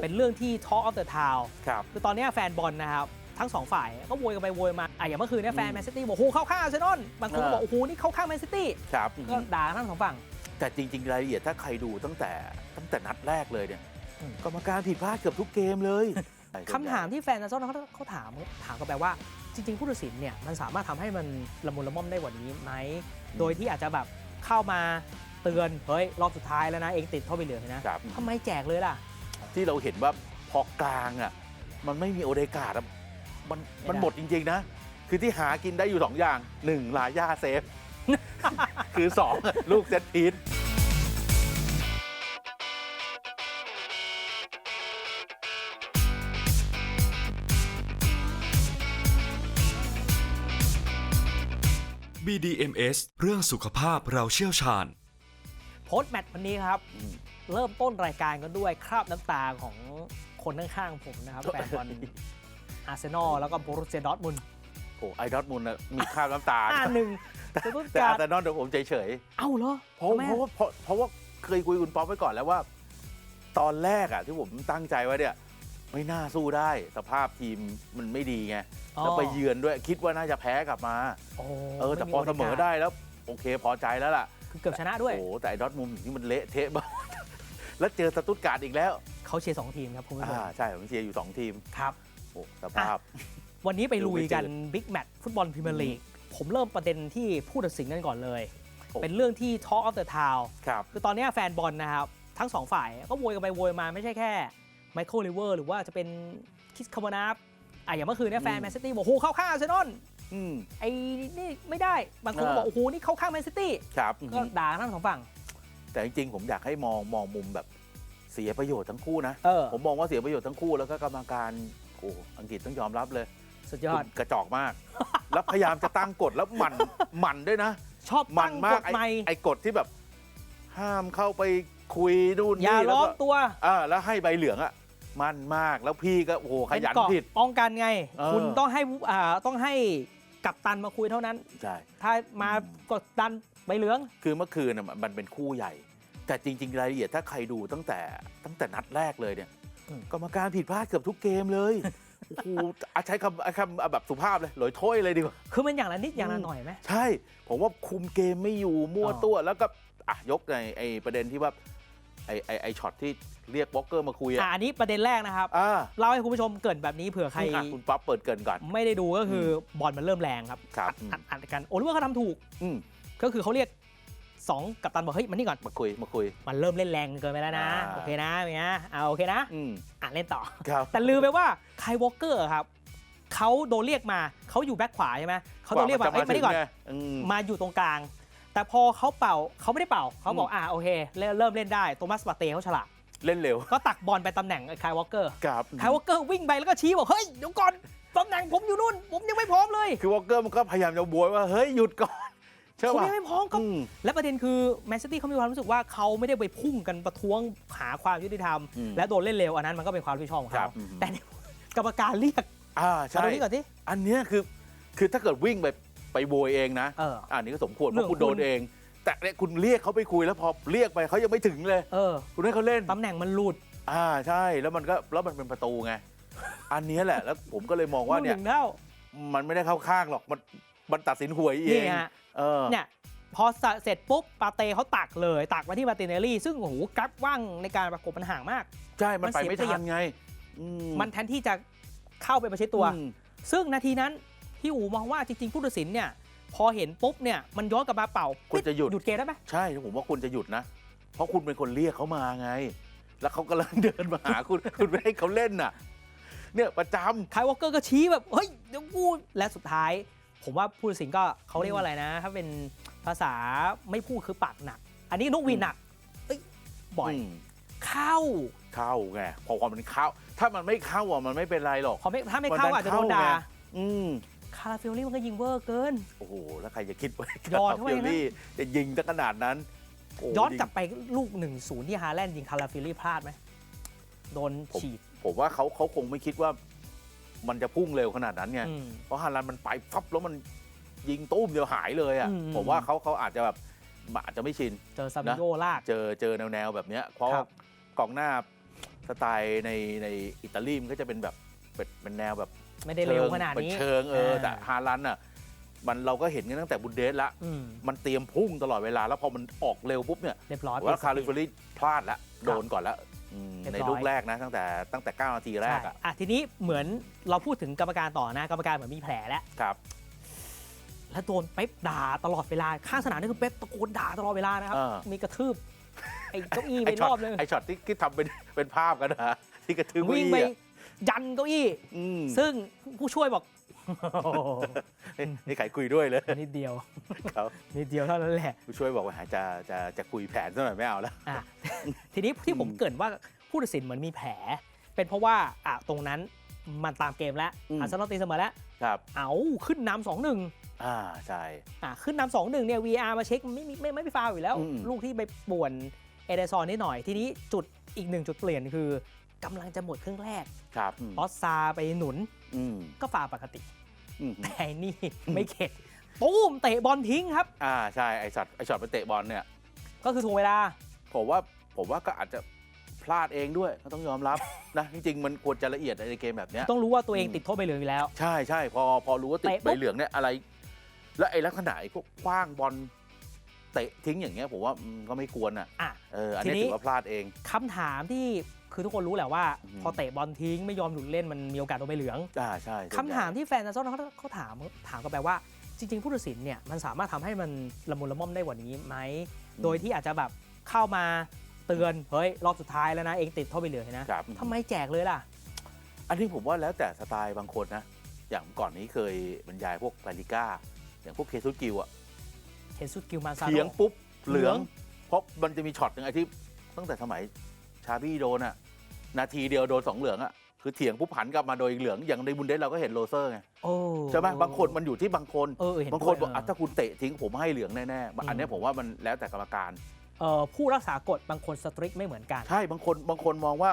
เป็นเรื่องที่ Talk of the Town ครับคือตอนเนี้ยแฟนบอลนะครับทั้งสองฝ่ายก็โวยกันไปโวยมาอะอย่างเมื่อคืนเนี่ยแฟนอืมแมนซิตี้บอกโอ้โหเข้าข้างอาร์เซนอลบางคนก็บอกเออโอ้โหนี่เข้าข้างแมนซิตี้ครับก็ด่าทั้งสองฝั่ง แต่จริง ๆ รายละเอียดถ้าใครดูตั้งแต่ตั้งแต่นัดแรกเลยเนี่ยอืมกรรมการผิดพลาดเกือบทุกเกมเลยคำถามที่แฟนอาร์เซนอลเขาเขาถามถามกันไปว่าจริง ๆ ผู้ตัดสินเนี่ยมันสามารถทำให้มันละมุนละม่อมได้กว่านี้ไหมโดยที่อาจจะแบบเข้ามาเตือนเฮ้ยรอบสุดท้ายแล้วนะเองติดเข้าไปเหลืองนะครับทำไมแจกเลยล่ะ ที่เราเห็นว่าพอกลางอะมันไม่มีโอเดกาดอะมันไม่ได้มันหมดจริง ๆ นะ คือที่หากินได้อยู่สองอย่างหนึ่งลาย่าเซฟ คือสองลูกเซตพีท BDMS เรื่องสุขภาพเราเชี่ยวชาญ โพสต์แมตช์วันนี้ครับ เริ่มต้นรายการกันด้วยคราบน้ำตาของคนข้างๆผมนะครับ แฟนบอลอาร์เซนอลแล้วก็โบรุสเซียดอร์ทมุนด์โอ้ไอดอทมุนมีคราบน้ำตาห้าหนึ่งแต่ต้นแต่กาอารร์เซนอลเดี๋ยวผมเฉยเอ้าเหรอๆเพราะทำไมเพราะว่าเพราะเพราะว่าเคยคุยกับคุณป๊อปไว้ก่อนแล้วว่า ตอนแรกอะที่ผมตั้งใจไว้เนี่ยไม่น่าสู้ได้ สภาพทีมมันไม่ดีไงแล้วไปเยือนด้วยคิดว่าน่าจะแพ้กลับมาโอ้เออแต่พอเสมอได้แล้ว โอเคพอใจแล้วล่ะ คือเกือบชนะด้วยโอ้แต่ไอ้ดอทมุมนี่มันเละเทะบ้าง แล้วเจอสตุตการ์ดอีกแล้วเขาเชียร์สองทีมครับคุณผู้ชมอ่าใช่ผมเชียร์อยู่ 2 ทีมครับโอ้สภาพ วันนี้ไปลุยกันดูไม่จืบิ๊กแมตช์ฟุตบอลพรีเมียร์ลีกผมเริ่มประเด็นที่ผู้ตัดสินกันก่อนเลย โอ้ เป็นเรื่องที่ Talk of the Town ครับคือตอนเนี้ยแฟนบอลนะครับ ทั้งสองฝ่ายก็โวยกันไปโวยมาไม่ใช่แค่ไมเคิลลิเวอร์หรือว่าจะเป็นคิสคาร์บอนาฟอะอย่างเมื่อคืนเนี่ยแฟนอืมแมนซิตี้บอกโอ้โหเข้าข้างอาร์เซนอลอืม ไอ้นี่ไม่ได้บางคนก็บอกเออ โอ้โหนี่เข้าข้างแมนซิตี้ครับ ก็ด่าทั้งสองฝั่ง แต่จริงๆผมอยากให้มองมองมุมแบบเสียประโยชน์ทั้งคู่นะ เออ ผมมองว่าเสียประโยชน์ทั้งคู่แล้วก็กรรมการโอ้อังกฤษต้องยอมรับเลยสุดยอดคุณกระจอกมาก แล้วพยายามจะตั้งกฎแล้วหมันหมันด้วยนะ ชอบหมัตั้งมากฎไอ้ใหม่ไอ้กฎที่แบบ ห้ามเข้าไปคุยนู่นอย่านี่แล้วล้อก็มตัวอ่าแล้วให้ใบเหลืองอะ มันมากแล้วพี่ก็โอ้โหขเป็นยันเกราะผิด ป้องกันไง เออ คุณต้องให้อ่าต้องให้กัปตันมาคุยเท่านั้น ใช่ ถ้ามาอืมกดดันใบเหลือง คือเมื่อคืนน่ะมันเป็นคู่ใหญ่ แต่จริง ๆ รายละเอียดถ้าใครดูตั้งแต่ตั้งแต่นัดแรกเลยเนี่ยอืมกรรมการผิดพลาดเกือบทุกเกมเลยโอ้โหอะใช้คำอะคำแบบสุภาพเลย หลอยถ้วยเลยดีกว่า คือมันอย่างละนิดอย่างละอืมหน่อยไหมใช่ ผมว่าคุมเกมไม่อยู่มั่วอ๋อตัวแล้วก็อะยกในไอ้ประเด็นที่ว่าไอ้ไอ้ไอ้ช็อตที่เรียกบล็อกเกอร์มาคุยอะอะอันนี้ประเด็นแรกนะครับอ่าเล่าให้คุณผู้ชมเกรินแบบนี้เผื่อใครอะคุณป๊อปเปิดเกินก่อน ไม่ได้ดูก็คืออบอลมันเริ่มแรงครับครับอัดอัดอัดกันโอลิเวอร์เขาทำถูกอืมก็คือเขาเรียก สองกัปตันบอกเฮ้ยมันนี่ก่อน มาคุยมาคุย มันเริ่มเล่นแรงเกินไปแล้วนะ อ่า โอเคนะอย่างเงี้ยอ่าโอเคนะ อืมอะเล่นต่อ ครับ แต่ลืมไปว่าไคยวอลเกอร์ครับเขาโดนเรียกมาเขาอยู่แบ็คขวาใช่ไหมเขาโดนเรียกมาว่เอ้ยมานี่ก่อนถึงไงอืมมาอยู่ตรงกลาง แต่พอเขาเป่าเขาไม่ได้เป่าเขาบอกอืม อ่าโอเคเริ่มเริ่มเล่นได้โทมัสปาเต้เขาฉลาดเล่นเร็วก็ตักบอลไปตำแหน่งไคยวอลเกอร์ ครับไคยวอลเกอร์วิ่งไปแล้วก็ชี้บอกเฮ้ยเดี๋ยวก่อนตำแหน่งผมอยู่นู่น ผมยังไม่พร้อมเลย คือวอลเกอร์มันก็พยายามจะบวยว่า เฮ้ย หยุดก่อน ใช่ผมป่ะยังไม่พร้อมก็อืมและประเด็นคือแมนซิตี้เขามีความรู้สึกว่าเขาไม่ได้ไปพุ่งกันประท้วงหาความยุติธรรม อืมและโดนเล่นเร็วอันนั้นมันก็เป็นความรับผิดชอบของครัเขาบอืม แต่เนี่ยกรรมการเรียกอ่ามาใช่ ดูนี่ก่อนสิ อันเนี้ยคือคือถ้าเกิดวิ่งไปไปโวยเองนะเอออันนี้ก็สมควรเพเรื่องราะคุณคุณโดนเอง แต่เนี่ยคุณเรียกเขาไปคุยแล้วพอเรียกไปเขายังไม่ถึงเลย เออคุณให้เขาเล่น ตำแหน่งมันหลุดอ่าใช่แล้วมันก็แล้วมันเป็นประตูไง อันเนี้ยแหละแล้วผมก็เลยมองว่าลูกหเนี่ยนึ่งเท่ามันไม่ได้เข้าข้างหรอกมันมันตัดสินหวยเอนี่ง ฮะ เออเนี่ยพอเสร็จปุ๊บปาเต้เขาตักเลยตักมาที่มาร์ตินเนลลี่ ซึ่งโอ้โหกราฟว่างในการประกบมันห่างมาก ใช่ มันไปมันเสียไม่เปรียบทันไงอืมันแทนที่จะเข้าไปประชิดตัวอืมซึ่งนาทีนั้นพี่อูมองว่าจริงๆผู้ตัดสินเนี่ย พอเห็นปุ๊บเนี่ยมันย้อนกลับมาเป่าควรจะหยุดหยุดเกมได้ไหมใช่ผมว่าคุณจะหยุดนะ เพราะคุณเป็นคนเรียกเขามาไง แล้วเขากำลังเดินมาหาคุณคุณไม่ให้เขาเล่นน่ะ เนี่ยประจำคายวอลเกอร์ก็ชี้แบบเฮ้ยเดี๋ยวกูและสุดท้าย ผมว่าผู้ตัดสินก็เขาเรียกว่าอะไรนะ ถ้าเป็นภาษาไม่พูดคือปากหนัก อันนี้นกหวีดหนักเอ้ยบ่อยมเข้าเข้าไงพอความมันเข้า ถ้ามันไม่เข้าอะมันไม่เป็นไรหรอกพอไม่ถ้าไม่เข้าวันนั้นอาจจะโดนด่าเข้าไงอืมคาราฟิลลี่มันก็ยิงเวอร์เกิน โอ้โห แล้วใครจะคิดว่าย้อนเข้าไปฟิลลี่จะยิงตั้งขนาดนั้นโย้อนกลับไปลูก1นศูนย์ที่ฮาแลนด์ยิงคาราฟิลลี่พลาดไหม โดนฉีด ผมว่าเขาเขาคงไม่คิดว่า มันจะพุ่งเร็วขนาดนั้นไงอืมเพราะฮาลันมันไปฟับแล้วมันยิงตุ้มเดียวหายเลยอะอืมผมว่าเขาเขาอาจจะแบบอาจจะไม่ชิน เจอซาบิโยลาก เจอเจอแนวแนวๆแบบเนี้ยเพราะครับกองหน้าสไตล์ในในอิตาลีมันก็จะเป็นแบบเป็นเป็นแนวแบบ ไม่ได้เร็วขนาดเป็นนี้เชิงเออแต่ฮาลันด์อะมันเราก็เห็นกันตั้งแต่บุนเดสละอืมมันเตรียมพุ่งตลอดเวลา แล้วพอมันออกเร็วปุ๊บเนี่ย เรียบร้อยว่าคาริปิดสฟอรี่พลาดละ โดนก่อนแล้วอืม เรียบร้อยในลูกแรกนะตั้งแต่ตั้งแต่ 9 นาทีแรกใช่อะอะทีนี้เหมือนเราพูดถึงกรรมการต่อนะกรรมการเหมือนมีแผลแล้ว ครับแล้วโดนเป๊ปด่าตลอดเวลา ข้างสนามนี่คือเป๊ปตะโกนด่าตลอดเวลานะครับ เออมีกระทืบ ไอ้เก้าอี้ไปไอรช็ออตบนึงไอช็อตที่ที่ทำเป็นเป็นภาพกันนะที่กระทืบวิ่งไปเก้าอี้อะยันเก้าอี้ อืมซึ่งผู้ช่วยบอก นี่นี่ใครคุยด้วยเลยนิดเดียวครับนิดเดียวเท่านั้นแหละผู้ช่วยบอกว่าจะจะจะคุยแผนซะหน่อยไม่เอาแล้วอะทีนี้ที่ผมอืมเกรินว่าผู้ตัดสินเหมือนมีแผล เป็นเพราะว่าอะตรงนั้นมันตามเกมแล้วอืมอาร์เซนอลตีเสมอแล้วครับเอาขึ้นนำสองหนึ่งอ่าใช่อะขึ้นนำสองหนึ่งเนี่ย VR มาเช็คไม่มีไม่ไม่ไม่ฟาวอยู่แล้วอืมลูกที่ไปป่วนเอเดซอนนิดหน่อย ทีนี้จุดอีกหนึ่งจุดเปลี่ยนคือกำลังจะหมดครึ่งแรกครับอืมออสซาไปหนุน อืมก็ฟาวปกติ อืมแต่นี่ไม่เข็ดตุ้มเตะบอลทิ้งครับ อ่าใช่ไอช็อตไอช็อตไปเตะบอลเนี่ย ก็คือถ่วงเวลา ผมว่าผมว่าก็อาจจะพลาดเองด้วยก็ต้องยอมรับ นะจริงๆมันควรจะละเอียดในเกมแบบเนี้ย ต้องรู้ว่าตัวเองอืมติดโทษใบเหลืองอยู่แล้ว ใช่ใช่พอพอรู้ว่าติดเตะปุ๊ใบบ เหลืองเนี่ยอะไร แล้วไอ้ลักษณะไอ้พวกคว้างบอลเตะทิ้งอย่างเงี้ยผมว่าอืมก็ไม่ควรอะอะ เอออันนี้ทีนี้ ถือว่าพลาดเอง คำถามที่ คือทุกคนรู้แหละว่าอืมพอเตะบอลทิ้งไม่ยอมหยุดเล่นมันมีโอกาสโดนใบเหลืองอ่าใช่คำถามที่แฟนอาร์เซนอลเขาเขาถามถามกันไปว่า จริง ๆ ผู้ตัดสินเนี่ยมันสามารถทำให้มันละมุนละม่อมได้กว่านี้ไหมโดยที่อาจจะแบบเข้ามาเตือนเฮ้ยรอบสุดท้ายแล้วนะเองติดโทษใบเหลืองนะครับทำไมแจกเลยล่ะ อันนี้ผมว่าแล้วแต่สไตล์บางคนนะ อย่างก่อนนี้เคยบรรยายพวกลาลิก้าอย่างพวกเคซุสกิลอะเห็นสุดกิลมาซาโดเถียงปุ๊บเหลืองเหลืองเพราะมันจะมีช็อตหนึ่งไอ้ที่ตั้งแต่สมัยชาบี้โดนอะ นาทีเดียวโดนสองเหลืองอะคือเถียงปุ๊บหันกลับมาโดนอีกเหลืองอย่างในบุนเดสเราก็เห็นโรเซอร์ไงโอ้ใช่ไหมบางคนมันอยู่ที่บางคนเออเออเห็นบางคนบอกด้วยอะถ้าคุณเตะทิ้งผมให้เหลืองแน่ๆอันเนี้ยผมว่ามันแล้วแต่กรรมการ เออผู้รักษากฎบางคนสตริกไม่เหมือนกัน ใช่บางคนบางคนมองว่า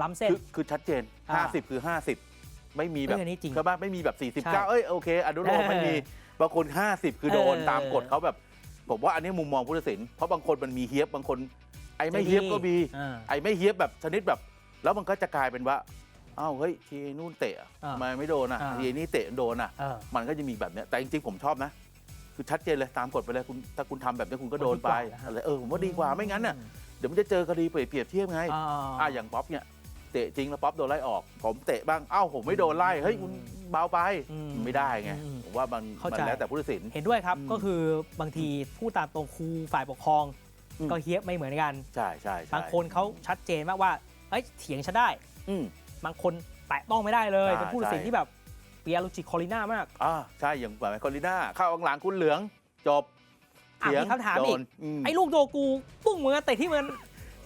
ล้ำเส้น คือคือชัดเจน อ่า50 คือ 50 ไม่มีแบบเอออันนี้จริงใช่ไหมไม่มีแบบ ใช่49 เอ้ยโอเคอนุโลมเออไม่มีบางคน 50 คือโดนเออ ตามกฎเขาแบบ ผมว่าอันนี้มุมมองผู้ตัดสิน เพราะบางคนมันมีเฮียบบางคน ไอ้ไม่เฮียบก็มีอ่าไอ้ไม่เฮียบแบบชนิดแบบ แล้วมันก็จะกลายเป็นว่าอ้าวเฮ้ยทีนู่นเตะอ่าทำไมไม่โดนอะอ่า ทีนี่เตะโดนอะ เออมันก็จะมีแบบเนี้ยแต่จริงๆผมชอบนะ คือชัดเจนเลยตามกฎไปเลยคุณถ้าคุณทำแบบนี้คุณก็โดนไปดีกว่านะฮะอะไรเออผมว่าดีกว่าไม่งั้นน่ะเดี๋ยวมันจะเจอคดีเปรียบเทียบไง อ่า อ่าอย่างป๊อปเนี่ยเตะจริงแล้วป๊อปโดนไล่ออก ผมเตะบ้างเอ้าผมไม่โดนไล่เฮ้ยคุณเบาไปอืมไม่ได้ไงอืมผมว่ามันเข้ามันใจแล้วแต่ผู้ตัดสิน เห็นด้วยครับ อืมก็คือบางทีผู้ตามตรงครูฝ่ายปกครองอืม ก็เฮียบไม่เหมือนกันใช่ใช่ใช่บางคนเขาชัดเจนมากว่าเอ้ยเถียงฉันได้ อืม บางคนแตะต้องไม่ได้เลยอ่าเป็นผู้ตัดสินใช่ที่แบบเปียรุจิคอลิน่ามากอ่าใช่อย่างแบบไมคอลิน่าเข้าข้างหลังคุณเหลืองจบอะเถียงมีคำถามอีกโดนมไอ้ลูกโดกูปุ้งมือเตะที่มัน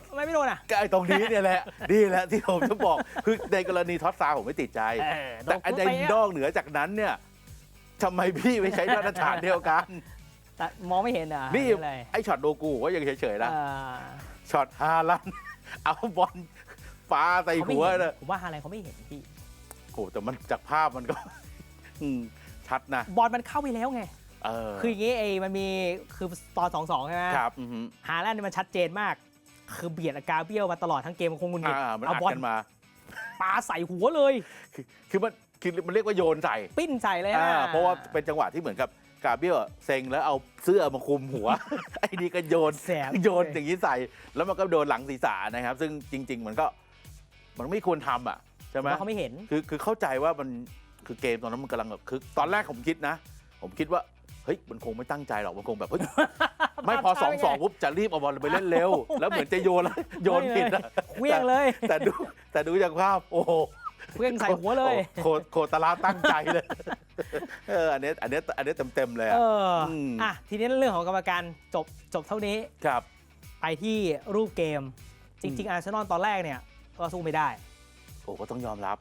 ทำไมไม่โดนอะก็ไอ้ตรงนี้เนี่ยแหละนี่แหละที่ผมจะบอกคือในกรณีท็อตซาผมไม่ติดใจเออโดแต่กูอันใดเตะนอกเหนือจากนั้นเนี่ยทำไมพี่ไม่ใช้มาตรฐานเดียวกัน แต่มองไม่เห็นอะนี่อะไรไอ้ช็อตโดกูก็ยังเฉยๆนะอ่าช็อตฮาลัน เอาบอลปาใส่เขาไม่หัวเห็นนะผมว่าฮาแลนด์เขาไม่เห็นพี่ โอ้แต่มันจากภาพมันก็ อืมชัดนะบอลมันเข้าไปแล้วไง เออคืออย่างงี้ไอ้มันมีคือตอนสองสองใช่ไหมครับอือหือฮาแลนด์เนี่ยมันชัดเจนมาก คือเบียดอากาเบี้ยวมาตลอดทั้งเกมมันคงงุนงิดอ่ามันเอาอัดบอลกันมา ปาใส่หัวเลย คือคือมันคือมันเรียกว่าโยนใส่ปิ้นใส่เลยอ่าอะเพราะว่าเป็นจังหวะที่เหมือนกับ กาเบียลเซ็งแล้วเอาเสื้อมาคลุมหัว ไอ้นี่ก็โยนแสบ โยนอย่างนี้ใส่ แล้วมันก็โดนหลังศีรษะนะครับ ซึ่งจริง ๆ มันก็มันไม่ควรทำอะใช่ไหมว่าเขาไม่เห็น คือคือเข้าใจว่ามันคือเกมตอนนั้นมันกำลังแบบคือตอนแรกผมคิดนะ ผมคิดว่าเฮ้ยมันคงไม่ตั้งใจหรอกมันคงแบบเฮ้ย ไม่พอสองสองปุ๊บจะรีบเอาบอลไปเล่นเร็ว แล้วเหมือนจะโยนแล้วโยนผิดนะเคลี้ยงเลยแต่ดูแต่ดูจากภาพโอ้โหเคลี้ยงใส่หัวเลย โคโคตาลาตั้งใจเลย เอออันเนี้ยอันเนี้ยอันเนี้ยเต็มๆเลยเออะอมอะทีนี้เรื่องของกรรมการจบจบเท่านี้ครับ ไปที่รูปเกม จริง ๆ อาร์เซนอลตอนแรกเนี่ยก็สู้ไม่ได้โอ้ก็ต้องยอมรับ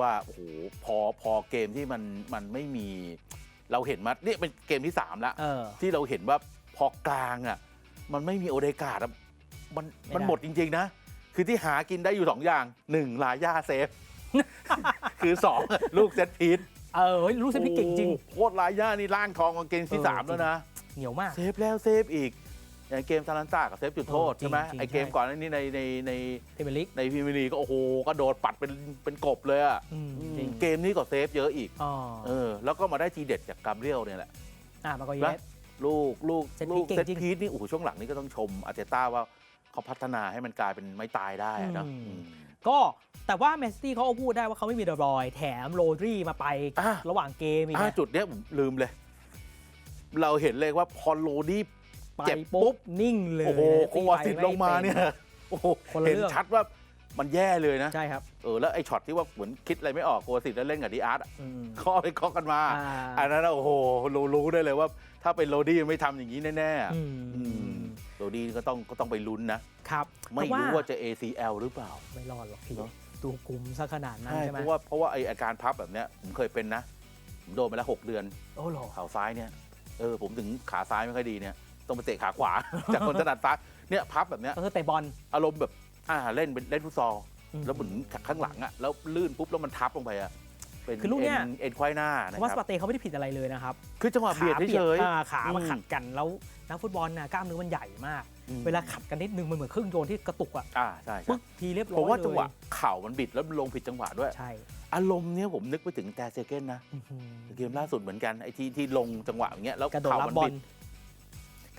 ว่าโอ้โหพอพอเกมที่มันมันไม่มี เราเห็นมาเนี่ยเป็นเกมที่3แล้วเออที่เราเห็นว่าพอกลางอะ มันไม่มีโอเดกาดอะมันไม่ได้มันหมดจริง ๆ นะ คือที่หากินได้อยู่ 2 อย่าง 1 ลาย่าเซฟ คือ 2 ลูกเซตพีท เออเฮ้ยรู้สึกพี่เก่งจริง โอ้โหโคตรลาย่านี่ร่างทองกางเกงที่ เออ 3 แล้วนะ เหนียวมาก เซฟแล้วเซฟอีก อย่างเกมซาลันต้ากับเซฟจุดโทษเออจริงใช่ไหมจริงไอเกมใช่ ก่อนอันนี้ในในในพรีเมียร์ลีกในพรีเมียร์ลีกก็โอ้โหก็โดดปัดเป็นเป็นกบเลยอะอืมอืมจริงเกมนี้ก็เซฟเยอะอีกอ๋อเออแล้วก็มาได้ทีเด็ดจากกาเบรียลเนี่ยแหละ อะมาก็เยแล้ว ส ลูกลูกเซตพีซลูกเก่งเซตจริงพีซนี่โอ้โหช่วงหลังนี่ก็ต้องชมอาร์เตต้าว่าเขาพัฒนาให้มันกลายเป็นไม้ตายได้อะเนอะอืม อืม ก็แต่ว่าแมนซิตี้เขาก็พูดได้ว่าเขาไม่มีเดบรอยน์แถมโรดรีมาไปอะ ระหว่างเกมอีกอ่านะจุดเนี้ยผมลืมเลย เราเห็นเลยว่าพอโรดี้ไปเจ็บปุ๊ปุ๊บบนิ่งเลยโอ้โหนะโควาสิตไปลงมาไป็เนี่ยโอ้โหคนละเห็นเรื่องชัดว่ามันแย่เลยนะ ใช่ครับเออแล้วไอ้ช็อตที่ว่าเหมือนคิดอะไรไม่ออกโควาสิตแล้วเล่นกับดีอาร์ตอะอืมเคาะไปเคาะกันมา อ่าอันนั้นอะโอ้โหรู้รู้ได้เลยว่า ถ้าเป็นโรดี้ไม่ทำอย่างนี้แน่ๆอะอือืม มโรดี้ก็ต้องก็ต้องไปลุ้นนะ ครับไม่แต่รู้ว่าจะ ACL หรือเปล่า ไม่รอดหรอกพี่เนอะ ดูกลุ่มซะขนาดนั้นใช่ใช่ไหเพมราะว่าเพราะว่าไออาการพับแบบเนี้ยผมเคยเป็นนะผมโดนไปแล้วหกเดือนโอ้โหเข่าซ้ายเนี่ยเออผมถึงขาซ้ายไม่ค่อยดีเนี่ยต้องไปเตะขาขวา จากคนถนัดซ้ายเนี่ยพับแบบเนี้ย ก็คือเตะบอลอารมณ์แบบอ่าเล่นเป็นเล่นฟุตซอล อืม แล้วเหมือนข้างหลังอะแล้วลื่นปุ๊บแล้วมันทับลงไปอะ เป็นคือลูกเนี้ยอ็เอ็นควายหน้าเพนะราะว่าคสรับปาเตเขาไม่ได้ผิดอะไรเลยนะครับคือจังหวะเบียดเฉย อ่าขามาอืมขัดกันแล้วนักฟุตบอลน่ะกล้ามเนื้อมันใหญ่มากๆอืม เวลาขัดกันนิดนึงมันเหมือนเครื่องยนต์ที่กระตุกอะอ่าใช่ใช่ปึ๊กทีเรียบร้อยผมว่าเลยจังหวะเข่ามันบิดแล้วลงผิดจังหวะด้วย ใช่อารมณ์เนี้ยผมนึกไปถึงแต่เซเกนนะ อื้อหือเกมล่าสุดเหมือนกันไอ้ที่ที่ลงจังหวะอย่างเงี้ยแล้วกระโดดเข่ารับมันบอบิลด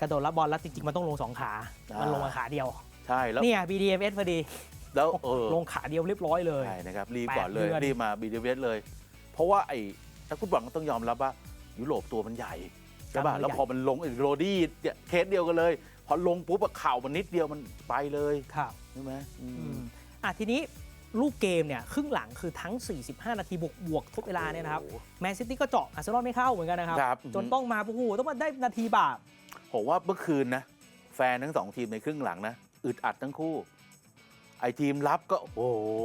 กระโดดรับบอลแล้วจริงๆมันต้องลงสองขา อ่ามั มันลงมาขาเดียว ใช่แล้ว เนี่ย BDMS พอดี แล้วเออลงขาเดียวเรียบร้อยเลย ใช่นะครับรีบแปดก่อนเลยเดือน รีบมาบีดีเวสเลย เพราะว่าไอ้นักฟุตบอลก็ต้องยอมรับว่ายุโรปตัวมันใหญ่ใช่ป่ะกล้ามเนื้อแล้วพอมันลงไอ้โรดี้เนี่ยเคสเดียวกันเลย พอลงปุ๊บอะเข่ามันนิดเดียวมันไปเลยครับ ใช่ไหมอือืมมอะทีนี้ลูกเกมเนี่ยครึ่งหลังคือทั้ง 45 นาทีบวกบวกทดเวลาเนี่ยนะครับโอ้โหแมนซิตี้ก็เจาะอาร์เซนอลไม่เข้าเหมือนกันนะครับ ครับ จนต้องมาโอ้โหต้องมาได้นาทีบาปผมว่าเมื่อคืนนะ แฟนทั้งสองทีมในครึ่งหลังนะอึดอัดทั้งคู่ ไอ้ทีมรับก็โอ้โห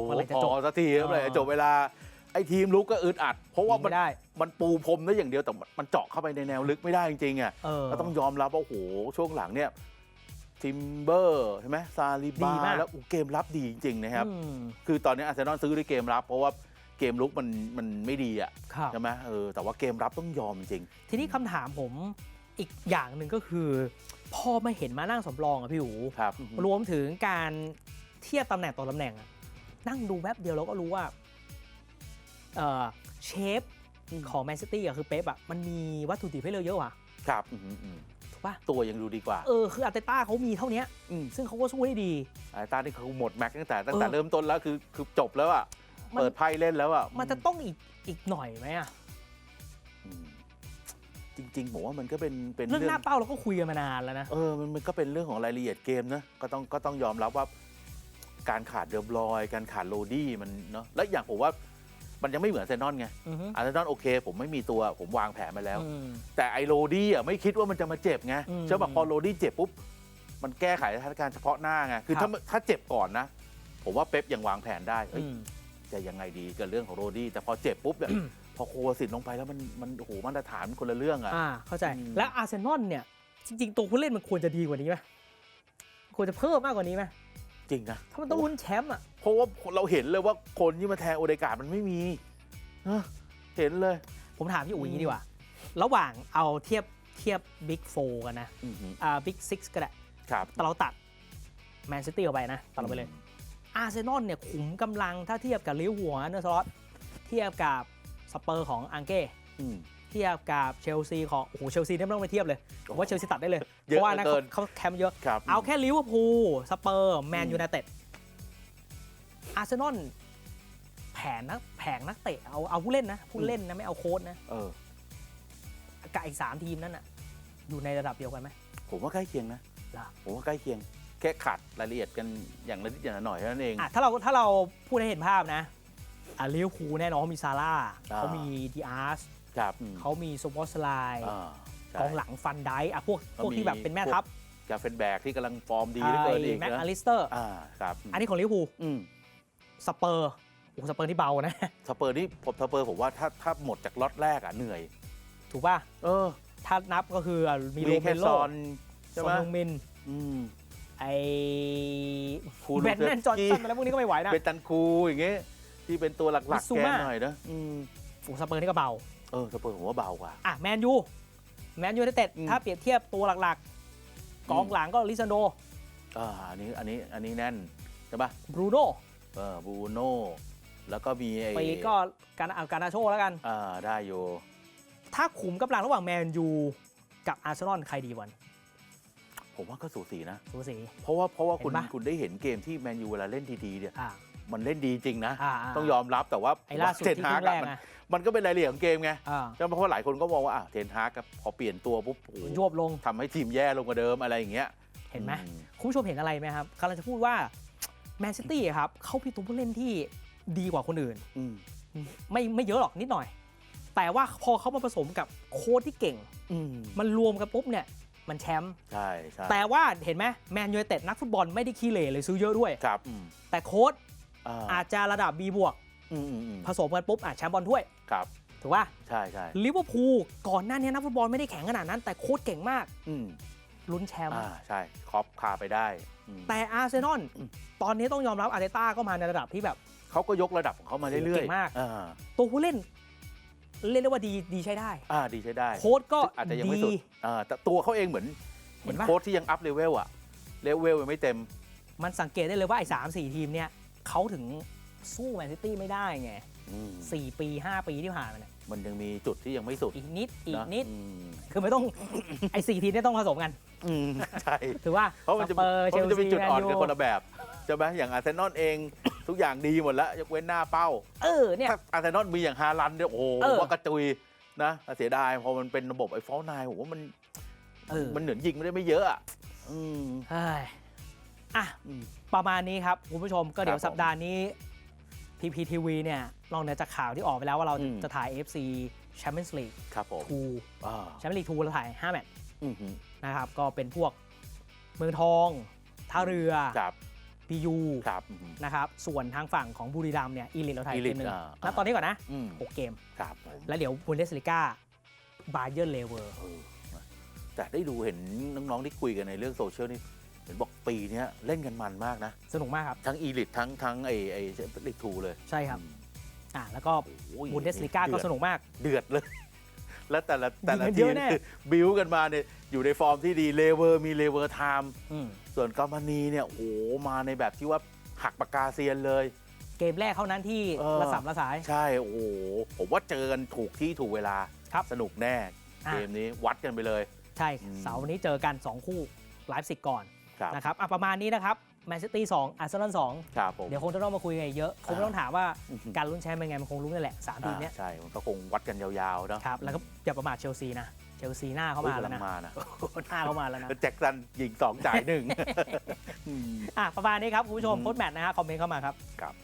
เมื่อไหร่จะจบพอสักทีเมื่อไหร่จะจบเวลาไอ้ทีมลุกก็อึดอัด เพราะว่ามันไม่ได้ มันปูพรมได้อย่างเดียวแต่มันเจาะเข้าไปในแนวลึกไม่ได้จริงๆอะเออ ก็ต้องยอมรับว่าโอ้โหช่วงหลังเนี่ยทิมเบอร์ใช่ไหมซาลิดีบามาก แล้วโอ้เกมรับดีจริงๆนะครับ อืมคือตอนนี้อาร์เซนอลซื้อด้วยเกมรับ เพราะว่าเกมลุกมันมันไม่ดีอะครับ ใช่ไหมเออแต่ว่าเกมรับต้องยอมจริง ทีนี้คำถามผมอีกอย่างหนึ่งก็คือ พอมาเห็นมานั่งสำรองอะพี่หูครับ รวมถึงการ เทียบตำแหน่งต่อตำแหน่งอะนั่งดูแวบเดียวเราก็รู้ว่าเอ่อเชฟของแมนซิตี้อะคือเป๊ปอะมันมีวัตถุดิบให้เราเยอะว่ะครับอืมอืมถูกปะตัวยังดูดีกว่า เออ คืออาร์เตต้าเขามีเท่าเนี้ยอืมซึ่งเขาก็สู้ได้ดีไอ้ตาที่เขาหมดแม็กซ์ตั้งแต่ตั้งแต่เออเริ่มต้นแล้วคือคือจบแล้วอะมันเปิดไพ่เล่นแล้วอะมันจะต้องอีกอีกหน่อยไหมอะอืมจริงๆผมว่ามันก็เป็นเป็นเรื่องหน้าเป้าเราก็คุยกันมานานแล้วนะเออมันมันก็เป็นเรื่องของรายละเอียดเกมนะก็ต้องก็ต้องยอมรับว่า การขาดเดอบรอยน์การขาดโรดี้มันเนาะและอย่างผมว่ามันยังไม่เหมือนเซนนอนไงอือฮึอาร์เซนอลโอเค ผมไม่มีตัวผมวางแผนมาแล้ว อืม แต่ไอโรดี้อะไม่คิดว่ามันจะมาเจ็บไงอืมใช่ป่ะพอโรดี้เจ็บปุ๊บ มันแก้ไขสถานการณ์เฉพาะหน้าไงคือครัถ้าบถ้าเจ็บก่อนนะ ผมว่าเป๊ปยังวางแผนได้เอ้ยอืม จะยังไงดีกับเรื่องของโรดี้แต่พอเจ็บปุ๊บเนี่ยพอโควาสิทธิ์ลงไปแล้วมันมันโอ้โหมาตรฐานมันคนละเรื่องอะ อ่าเข้าใจ อืม แล้วอาร์เซนอลเนี่ย จริง ๆ ตัวผู้เล่นมันควรจะดีกว่านี้ไหมควรจะเพิ่มมากกว่านี้ไหม จริงนะถ้ามันต้องลุ้นแชมป์อะเพราะว่าเราเห็นเลยว่าคนที่มาแทนโอเดการ์ดมันไม่มีเออเห็นเลย ผมถามพี่อุ๋ยอย่างอืนี้มดีกว่า ระหว่างเอาเทียบเทียบบิ๊กโฟกันนะอือหืออ่าบิ๊กซิกก็ได้ครับแต่เราตัดแมนซิตี้ออกไปนะตัดออกไปเลย อาร์เซนอลเนี่ยขุมกำลังถ้าเทียบกับลิเวอร์พูลเนอร์สล็อตเทียบกับสเปอร์ของอังเก้อืม เทียบกับเชลซีของโอ้โหเชลซีเนี่ยไม่ต้องไปเทียบเลยผมว่าเชลซีตัดได้เลยเยเพอะราะว่านะเหลือเกิเขานเขาแคมป์เยอะ ครับ เอาแค่ลิเวอร์พูลสเปอร์แมนอืมยูไนเต็ดอาร์เซนอลแผนนักแผงนักเตะเอาเอาผู้เล่นนะ ผู้เล่นนะ ไม่เอาโค้ชนะเออ กับอีกสามทีมนั้นอะ อยู่ในระดับเดียวกันไหม ผมว่าใกล้เคียงนะ เหรอ ผมว่าใกล้เคียง แค่ขัดรายละเอียดกันอย่างละนิดอย่างละหน่อยเท่านั้นเอง อะถ้าเราถ้าเราพูดให้เห็นภาพนะอะลิเวอร์พูลแน่นอนเขามีซาร่าอ่า เขามีดีอาร์ส ครับอืมเขามีโซบอสไลน์อ่าใช่ กองหลังฟันไดค์อะพวกพวกก็มีที่แบบเป็นแม่ทัพกาเฟนแบกที่กำลังฟอร์มดีเหลือเกินอีกแม็กนะอลิสเตอร์ อ่าครับอันนี้ของลิเวอร์พูลอืมสเปอร์โอ้โหสเปอร์ที่เบานะ สเปอร์นี่ผมสเปอร์ผมว่าถ้าถ้าหมดจากล็อตแรกอะเหนื่อย ถูกป่ะ เออถ้านับก็คืออะมีโรมีเมแค่โลซอนซใช่อไหมนฮึงมิน อืมไอคูลูแบนแมนจอห์นเซฟสักี้นอะไรพวกนี้ก็ไม่ไหวนะ เป็นตันคูอย่างเงี้ยที่เป็นตัวหลักมิๆซูแกนม่าหน่อยนะอืมโอ้สเปอร์นี่ก็เบา เออสเปอร์ผมว่าเบากว่า อะแมนยูแมนยูไนเต็ดอืม ถ้าเปรียบเทียบตัวหลักกองหลังก็ลิซันโดอ่าอันนี้อันนี้อันนี้แน่นใช่ปะบรูโน่เออบูโน่แล้วก็มีไอ้ปีกก็การเอาการนาโชแล้วกัน อ่าได้อยู่ถ้าขุมกำลังระหว่างแมนยูกับอาร์เซนอลใครดีวันผมว่าก็สูสีนะ สูสี เพราะว่าเพราะว่าคุณเห็นปะ คุณได้เห็นเกมที่แมนยูเวลาเล่นดีๆเนี่ย อ่า มันเล่นดีจริงนะ อ่าต้องยอมรับแต่ว่าไอ้ล่าสุดเทนที่ฮาคร์รึ่กงแรอะกมันนะมันก็เป็นรายละเอียดของเกมไงอ่าใช่ไหมเพราะว่าหลายคนก็มองว่าอะเทนฮากกับพอเปลี่ยนตัวปุ๊บโอ้โหยวบลงทำให้ทีมแย่ลงกว่าเดิมอะไรอย่างเงี้ย เห็นไหมอืคุณผู้ชมเห็นอะไรไหมครับกำลังจะพูดว่าแมนซิตี้ครับเขามีตัวผู้เล่นที่ดีกว่าคนอื่น อืมไม่ไม่เยอะหรอกนิดหน่อย แต่ว่าพอเขามาผสมกับโค้ชที่เก่ง อืมมันรวมกันปุ๊บเนี่ยมันแชมป์ใช่ใช่แต่ว่าเห็นไหมแมนยูไนเต็ดนักฟุตบอลไม่ได้ขี้เหร่เลยซื้อเยอะด้วย ครับอืมแต่โค้ช อ่าอาจจะระดับ B บวกอืมอืมอืมผสมกันปุ๊บอาจแชมป์บอลถ้วยครับถูกป่ะใช่ใช่ลิเวอร์พูลก่อนหน้านี้นักฟุตบอลไม่ได้แข็งขนาดนั้น แต่โค้ชเก่งมากอืมลุ้นแชมป์อ่าใช่ครอปพาไปได้อืมแต่อาร์เซนอลตอนนี้ต้องยอมรับอาร์เตต้าก็มาในระดับที่แบบเขาก็ยกระดับของเขามาเรื่อยๆเก่งมากอ่าตัวผู้เล่นเรียกได้ว่าดีดีใช้ได้ อ่าดีใช้ได้ โค้ชก็อาจจะยังไม่ดีสุดอ่าแต่ตัวเขาเองเหมือนเหเห็มือนนปะโค้ชที่ยังอัพเลเวลอะเลเวลยังไม่เต็ม มันสังเกตได้เลยว่าไอ้สามสี่ทีมเนี่ย เขาถึงสู้แมนซิตี้ไม่ได้ไงอืมสี่ปี5ปีที่ผ่านมาเนี่ยมันยังมีจุดที่ยังไม่สุดอีกนิดอีกะนิดอืมคือไม่ต้อง ไอ้สี่ทีมเนี่ยต้องผสมกัน อืมใช่ ถือว่าเพราะมันจะสเปอร์เพราะมันจะมีเชลซีจุดอ่อนแมนยูกันคนละแบบใช่ไหมอย่างอาร์เซนอลเอง ทุกอย่างดีหมดแล้ว ยกเว้นหน้าเป้า เออเนี่ย ถ้าอาร์เซนอลมีอย่างฮาลันด์เนี่ยโอ้โหเออ ว่ากระจุยนะแต่เสียดายพอมันเป็นระบบไอ้ฟอลนายผมว่ามันเออมันเหนือนยิงไม่ได้ไม่เยอะอะอืม เฮ้ย อะอืม ประมาณนี้ครับ คุณผู้ชมก็เดี๋ยวครับผมสัปดาห์นี้ PPTV เนี่ยนอกเหนือจากข่าวที่ออกไปแล้วว่าเราอืม จะถ่าย FC Champions League ครับผม2 อ่า Champions League 2เราถ่าย 5 แมตช์อือหือนะครับ ก็เป็นพวกเมืองทองท่าเรือครับพียูครับอือหือ นะครับ ส่วนทางฝั่งของบุรีรัมย์เนี่ยอีลิทเราถ่ายเก Elite มหนึ่งอ่าณตอนนี้ก่อนนะ อืม6 เกม ครับผมแล้วเดี๋ยวบุนเดสลิก้าบาเยอร์เลเวอร์ เออแต่ได้ดูเห็นน้องๆที่คุยกันในเรื่องโซเชียลนี่เห็นบอก ปีเนี้ยเล่นกันมันมากนะ สนุกมากครับ ทั้งอีลิททั้งทั้งไอไอลีกทูเลยใช่ครับอืมอะแล้วก็โอ้ยบุนเดสลิก้าก็สนุกมาก เดือดเลย แล้วแต่ละแต่ละยิงกันทีเยอะมแน่คือบิวกันมาเนี่ยอยู่ในฟอร์มที่ดีเลเวอร์มีเลเวอร์ไทม์ อืมส่วนกามานีเนี่ยโอ้โหมาในแบบที่ว่าหักปากกาเซียนเลย เกมแรกเท่านั้นที่เออ ระสามระสาย ใช่ โอ้โหผมว่าเจอกันถูกที่ถูกเวลาครับสนุกแน่ อะ เกมนี้วัดกันไปเลย ใช่ อืม เสาร์วันนี้เจอกัน 2 คู่ไลฟ์สิกก่อน ครับนะครับอะประมาณนี้นะครับแมนซิตี้สองอาร์เซนอลสองครับผม เดี๋ยวคงจะต้องมาคุยกันอีกเยอะ คงไม่ต้องถามว่าอื้อหือการลุ้นแชมป์เป็นไง มันคงรู้นั่นแหละสามทีมเนี้ยอ่าใช่มันก็คงวัดกันยาวๆเนาะครับแล้วก็อย่าประมาทเชลซีนะเชลซีหน้าเข้ามาแล้วกำนะงมานะหน้าเข้ามาแล้วนะแจ็คสันยิงสองจ่ายหนึ่ง อืม อะประมาณนี้ครับ คุณผู้ชมอืม โค้ดแมทนะฮะคอมเมนต์เข้ามาครับ ครับ